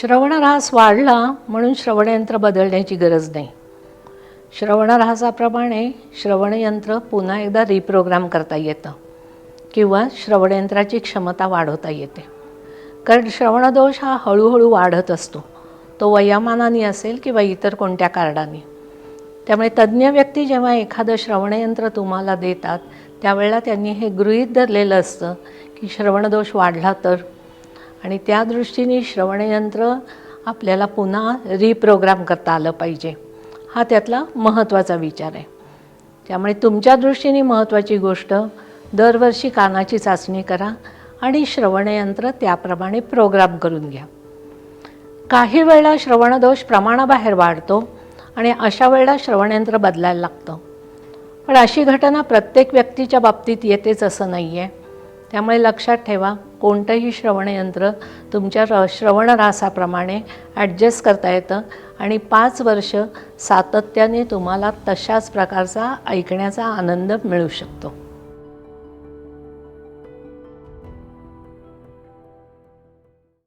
श्रवणऱ्हास वाढला म्हणून श्रवणयंत्र बदलण्याची गरज नाही. श्रवणऱ्हासाप्रमाणे श्रवणयंत्र पुन्हा एकदा रिप्रोग्राम करता येतं किंवा श्रवणयंत्राची क्षमता वाढवता येते. कारण श्रवणदोष हा हळूहळू वाढत असतो. तो वयामानाने असेल किंवा इतर कोणत्या कारणाने. त्यामुळे तज्ज्ञ व्यक्ती जेव्हा एखादं श्रवणयंत्र तुम्हाला देतात त्यावेळेला त्यांनी हे गृहीत धरलेलं असतं की श्रवणदोष वाढला तर? आणि त्या दृष्टीने श्रवणयंत्र आपल्याला पुन्हा रिप्रोग्राम करता आलं पाहिजे. हा त्यातला महत्त्वाचा विचार आहे. त्यामुळे तुमच्या दृष्टीने महत्त्वाची गोष्ट दरवर्षी कानाची चाचणी करा आणि श्रवणयंत्र त्याप्रमाणे प्रोग्राम करून घ्या. काही वेळेला श्रवणदोष प्रमाणाबाहेर वाढतो आणि अशा वेळेला श्रवणयंत्र बदलायला लागतं. पण अशी घटना प्रत्येक व्यक्तीच्या बाबतीत येतेच असं नाही आहे त्यामुळे लक्षात ठेवा कोणतंही श्रवणयंत्र तुमच्या र श्रवणरासाप्रमाणे ॲडजस्ट करता येतं आणि पाच वर्ष सातत्याने तुम्हाला तशाच प्रकारचा ऐकण्याचा आनंद मिळू शकतो.